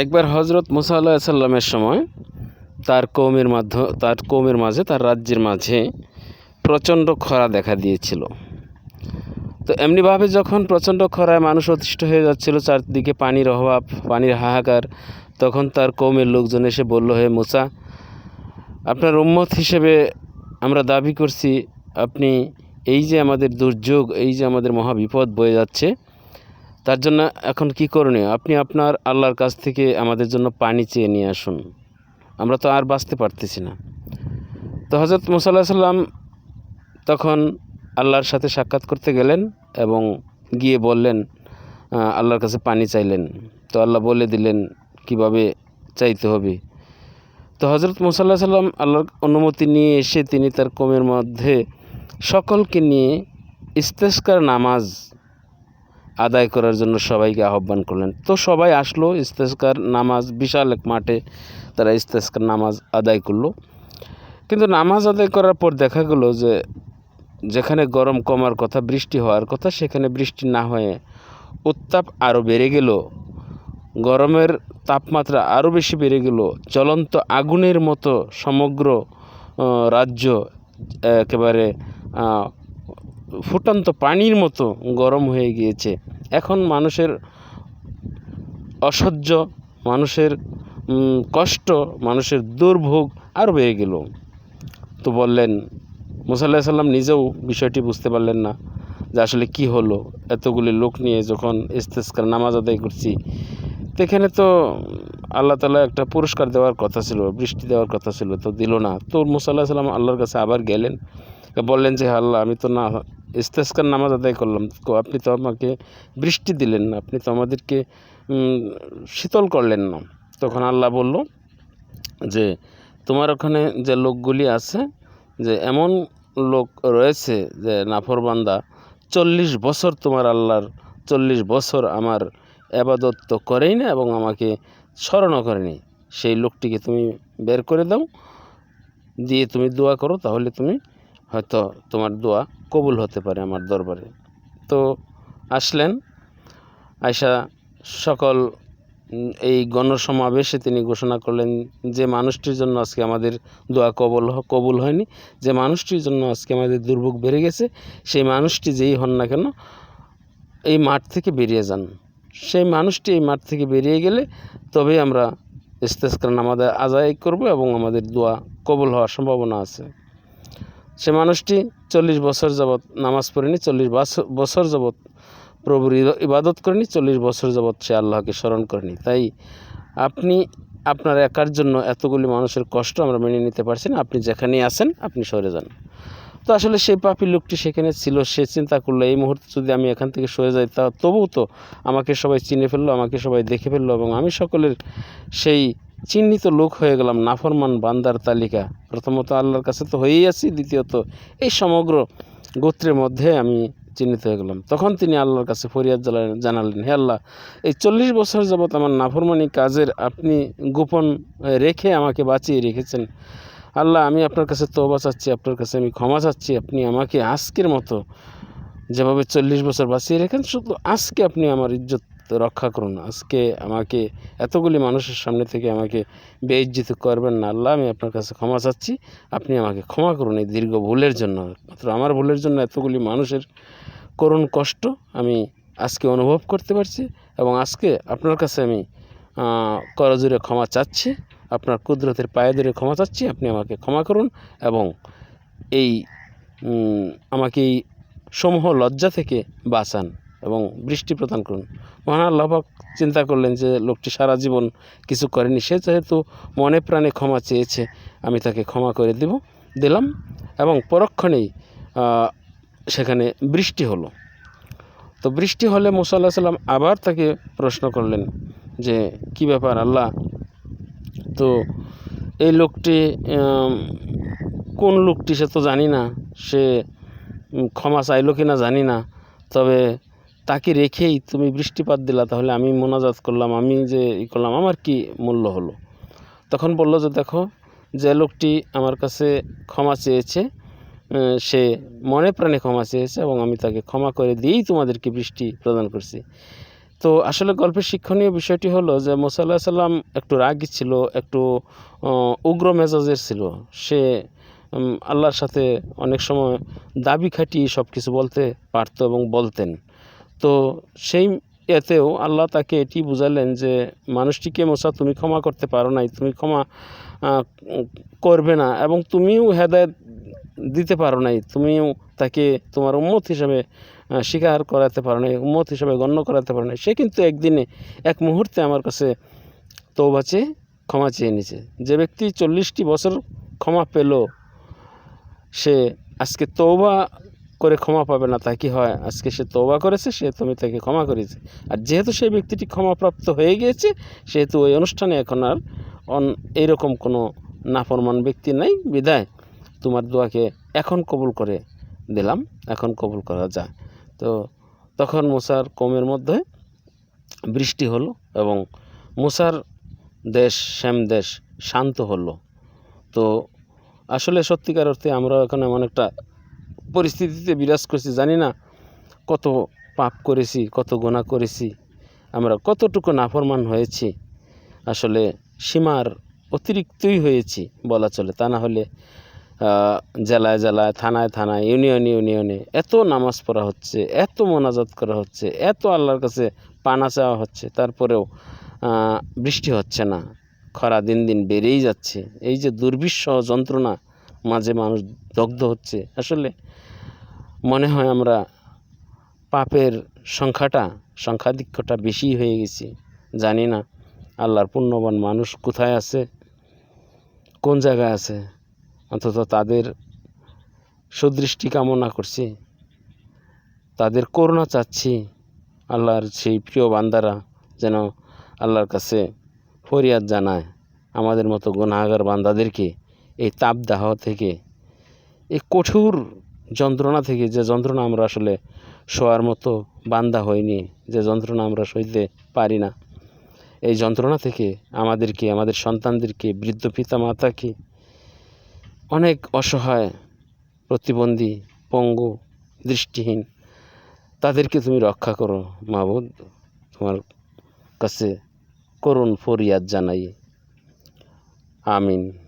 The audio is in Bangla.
একবার হজরত মুসা আল্লাহ সাল্লামের সময় তার কৌমের মাধ্য, তার কৌমের মাঝে, তার রাজ্যের মাঝে প্রচণ্ড খরা দেখা দিয়েছিল। তো এমনিভাবে যখন প্রচণ্ড খরায় মানুষ অতিষ্ঠ হয়ে যাচ্ছিল, চারদিকে পানির অভাব, পানির হাহাকার, তখন তার কৌমের লোকজন এসে বলল, হে মুসা, আপনার উম্মত হিসেবে আমরা দাবি করছি, আপনি এই যে আমাদের দুর্যোগ, এই যে আমাদের মহা বিপদ বয়ে যাচ্ছে তার জন্য এখন কি করণীয়? আপনি আপনার আল্লাহর কাছ থেকে আমাদের জন্য পানি চেয়ে নিয়ে আসুন। আমরা তো আর বাঁচতে পারতেছি না। তো হজরত মুসাল্লাহ সাল্লাম তখন আল্লাহর সাথে সাক্ষাৎ করতে গেলেন এবং গিয়ে বললেন আল্লাহর কাছে পানি চাইলেন। তো আল্লাহ বলে দিলেন, কীভাবে চাইতে হবে? তো হজরত মুসাল্লাহ সাল্লাম আল্লাহর অনুমতি নিয়ে এসে তিনি তার কমের মধ্যে সকলকে নিয়ে ইস্তেস্কার নামাজ আদায় করার জন্য সবাইকে আহ্বান করলেন। তো সবাই আসলো ইস্তেস্কার নামাজ, বিশাল এক মাঠে তারা ইস্তেস্কার নামাজ আদায় করল। কিন্তু নামাজ আদায় করার পর দেখা গেলো যে যেখানে গরম কমার কথা, বৃষ্টি হওয়ার কথা, সেখানে বৃষ্টি না হয়ে উত্তাপ আরও বেড়ে গেল। গরমের তাপমাত্রা আরও বেশি বেড়ে গেল। জ্বলন্ত আগুনের মতো সমগ্র রাজ্য একেবারে ফুটন্ত পানির মতো গরম হয়ে গিয়েছে। এখন মানুষের অসহ্য, মানুষের কষ্ট, মানুষের দুর্ভোগ আরও বেড়ে গেল। তো বললেন মুসাল্লাহ সাল্লাম নিজেও বিষয়টি বুঝতে পারলেন না যে আসলে কি হলো। এতগুলি লোক নিয়ে যখন ইস্তেস্কার, নামাজ আদায় করছি, তো এখানে তো আল্লাহ তালা একটা পুরস্কার দেওয়ার কথা ছিল, বৃষ্টি দেওয়ার কথা ছিল, তো দিল না। তো মুসাল্লাহ সাল্লাম আল্লাহর কাছে আবার গেলেন, বললেন যে আল্লাহ, আমি তো না ইস্তেস্কার নামাজ আদায় করলাম। আপনি তো আমাকে বৃষ্টি দিলেন না, আপনি তো আমাদেরকে শীতল করলেন না। তখন আল্লাহ বলল যে, তোমার ওখানে যে লোকগুলি আছে, যে এমন লোক রয়েছে যে নাফরবান্দা চল্লিশ বছর তোমার আল্লাহর, চল্লিশ বছর আমার আবাদত তো করেই না এবং আমাকে স্মরণও করেনি। সেই লোকটিকে তুমি বের করে দাও, দিয়ে তুমি দোয়া করো, তাহলে তুমি হয়তো তোমার দোয়া কবুল হতে পারে আমার দরবারে। তো আসলেন আয়সা সকল এই গণসমাবেশে তিনি ঘোষণা করলেন যে মানুষটির জন্য আজকে আমাদের দোয়া কবল কবুল হয়নি, যে মানুষটির জন্য আজকে আমাদের দুর্ভোগ বেড়ে গেছে, সেই মানুষটি যেই হন না কেন, এই মাঠ থেকে বেরিয়ে যান। সেই মানুষটি এই মাঠ থেকে বেরিয়ে গেলে তবেই আমরা ইস্তেস্কার আমাদের আদায় করব এবং আমাদের দোয়া কবুল হওয়ার সম্ভাবনা আছে। সে মানুষটি চল্লিশ বছর যাবৎ নামাজ পড়েনি, চল্লিশ বছর- যাবৎ প্রভুর ইবা- ইবাদত করেনি, চল্লিশ বছর যাবৎ সে আল্লাহকে স্মরণ করেনি। তাই আপনি, আপনার একার জন্য এতগুলি মানুষের কষ্ট আমরা মেনে নিতে পারছি না। আপনি যেখানেই আছেন, আপনি সরে যান। তো আসলে সেই পাপি লোকটি সেখানে ছিল, সে চিন্তা করল, এই মুহূর্তে যদি আমি এখান থেকে সরে যাই, তা তবুও তো আমাকে সবাই চিনে ফেলল, আমাকে সবাই দেখে ফেলল এবং আমি সকলের সেই চিহ্নিত লোক হয়ে গেলাম, নাফরমান বান্দার তালিকা। প্রথমত আল্লাহর কাছে তো হয়েই আছি, দ্বিতীয়ত এই সমগ্র গোত্রের মধ্যে আমি চিহ্নিত হয়ে গেলাম। তখন তিনি আল্লাহর কাছে ফরিয়াদ জানালেন জানালেন, হে আল্লাহ, এই চল্লিশ বছর যাবৎ আমার নাফরমানি কাজের আপনি গোপন রেখে আমাকে বাঁচিয়ে রেখেছেন। আল্লাহ, আমি আপনার কাছে তোবা চাচ্ছি, আপনার কাছে আমি ক্ষমা চাচ্ছি, আপনি আমাকে আজকের মতো যেভাবে চল্লিশ বছর বাঁচিয়ে রেখেন শুধু আজকে আপনি আমার ইজ্জত রক্ষা করুন। আজকে আমাকে এতগুলি মানুষের সামনে থেকে আমাকে বেইজ্জিত করবেন না। আল্লাহ, আমি আপনার কাছে ক্ষমা চাচ্ছি। আপনি আমাকে ক্ষমা করুন এই দীর্ঘ ভুলের জন্য। মাত্র আমার ভুলের জন্য এতগুলি মানুষের করুণ কষ্ট আমি আজকে অনুভব করতে পারছি এবং আজকে আপনার কাছে আমি করজোরে ক্ষমা চাচ্ছি। আপনার কুদরতের পায়ে ধরে ক্ষমা চাচ্ছি। আপনি আমাকে ক্ষমা করুন এবং এই আমাকে এই সমূহ লজ্জা থেকে বাঁচান। এবং বৃষ্টি প্রদান করুন। মহান আল্লাহ পাক চিন্তা করলেন যে লোকটি সারা জীবন কিছু করেনি, সে যেহেতু মনে প্রাণে ক্ষমা চেয়েছে, আমি তাকে ক্ষমা করে দেব, দিলাম এবং পরক্ষণেই সেখানে বৃষ্টি হলো। তো বৃষ্টি হলে মুসাল্লাহ সাল্লাম আবার তাকে প্রশ্ন করলেন যে, কি ব্যাপার আল্লাহ? তো এই লোকটি কোন লোকটি সে তো জানি না, সে ক্ষমা চাইলো কি না জানি না, তবে তাকে রেখেই তুমি বৃষ্টিপাত দিলা, তাহলে আমি মোনাজাত করলাম, আমি যে ই করলাম, আমার কি মূল্য হলো? তখন বলল যে, দেখো, যে লোকটি আমার কাছে ক্ষমা চেয়েছে সে মনে প্রাণে ক্ষমা চেয়েছে এবং আমি তাকে ক্ষমা করে দিয়েই তোমাদেরকে বৃষ্টি প্রদান করছি। তো আসলে গল্পের শিক্ষণীয় বিষয়টি হলো যে, মোসা আল্লাহ সাল্লাম একটু রাগী ছিল, একটু উগ্র মেজাজের ছিল। সে আল্লাহর সাথে অনেক সময় দাবি খাটিয়ে সব কিছু বলতে পারতো এবং বলতেন। তো সেই এতেও আল্লাহ তাকে এটি বুঝালেন যে মানুষটিকে মোসা, তুমি ক্ষমা করতে পারো নাই, তুমি ক্ষমা করবে না এবং তুমিও হেদায়ত দিতে পারো নাই, তুমিও তাকে তোমার উম্মত হিসাবে স্বীকার করাতে পারো নাই, উম্মত হিসাবে গণ্য করাতে পারো নাই। সে কিন্তু একদিনে, এক মুহূর্তে আমার কাছে তৌবা চেয়ে ক্ষমা চেয়ে নিছে যে ব্যক্তি চল্লিশটি বছর ক্ষমা পেল, সে আজকে তৌবা করে ক্ষমা পাবে না, তা কি হয়? আজকে সে তৌবা করেছে সে তুমি তাকে ক্ষমা করেছে। আর যেহেতু সেই ব্যক্তিটি ক্ষমাপ্রাপ্ত হয়ে গিয়েছে, সেহেতু ওই অনুষ্ঠানে এখন আর অন এইরকম কোনো নাফরমান ব্যক্তি নাই। বিদায়। তোমার দোয়াকে এখন কবুল করে দিলাম, এখন কবুল করা যায়। তো তখন মুসার কমের মধ্যে বৃষ্টি হলো এবং মুসার দেশ, শ্যাম দেশ শান্ত হলো। তো আসলে সত্যিকার অর্থে আমরা এখন এমন একটা পরিস্থিতিতে বিরাজ করছি, জানি না কত পাপ করেছি, কত গোনা করেছি, আমরা কতটুকু নাফরমান হয়েছি, আসলে সীমার অতিরিক্তই হয়েছি বলা চলে। তা না হলে জেলায় জেলায়, থানায় থানায়, ইউনিয়নে ইউনিয়নে এত নামাজ পড়া হচ্ছে, এত মোনাজাত করা হচ্ছে, এত আল্লাহর কাছে পানা চাওয়া হচ্ছে, তারপরেও বৃষ্টি হচ্ছে না, খরা দিন দিন বেড়েই যাচ্ছে, এই যে দুর্বিষহ যন্ত্রণা মাঝে মানুষ দগ্ধ হচ্ছে, আসলে মনে হয় আমরা পাপের সংখ্যাটা সংখ্যাধিক্যটা বেশি হয়ে গেছি, জানি না। আল্লাহর পুণ্যবান মানুষ কোথায় আছে? কোন জায়গায় আছে? অন্তত তাদের সুদৃষ্টি কামনা করছি। তাদের করুণা চাচ্ছি আল্লাহর সেই প্রিয় বান্দারা যেন আল্লাহর কাছে ফরিয়াদ জানায়। আমাদের মতো গুনাহগার বান্দাদেরকে এই তাপদাহ থেকে, এই কঠোর যন্ত্রণা থেকে যে যন্ত্রণা আমরা আসলে শোয়ার মতো বান্ধা হইনি, যে যন্ত্রণা আমরা সইতে পারি না। এই যন্ত্রণা থেকে আমাদেরকে, আমাদের সন্তানদেরকে, বৃদ্ধ পিতা মাতাকে অনেক অসহায়, প্রতিবন্ধী, পঙ্গু, দৃষ্টিহীন, তাদেরকে তুমি রক্ষা করো মাহবুদ তোমার কাছে করুণ ফরিয়াদ জানাই। আমিন।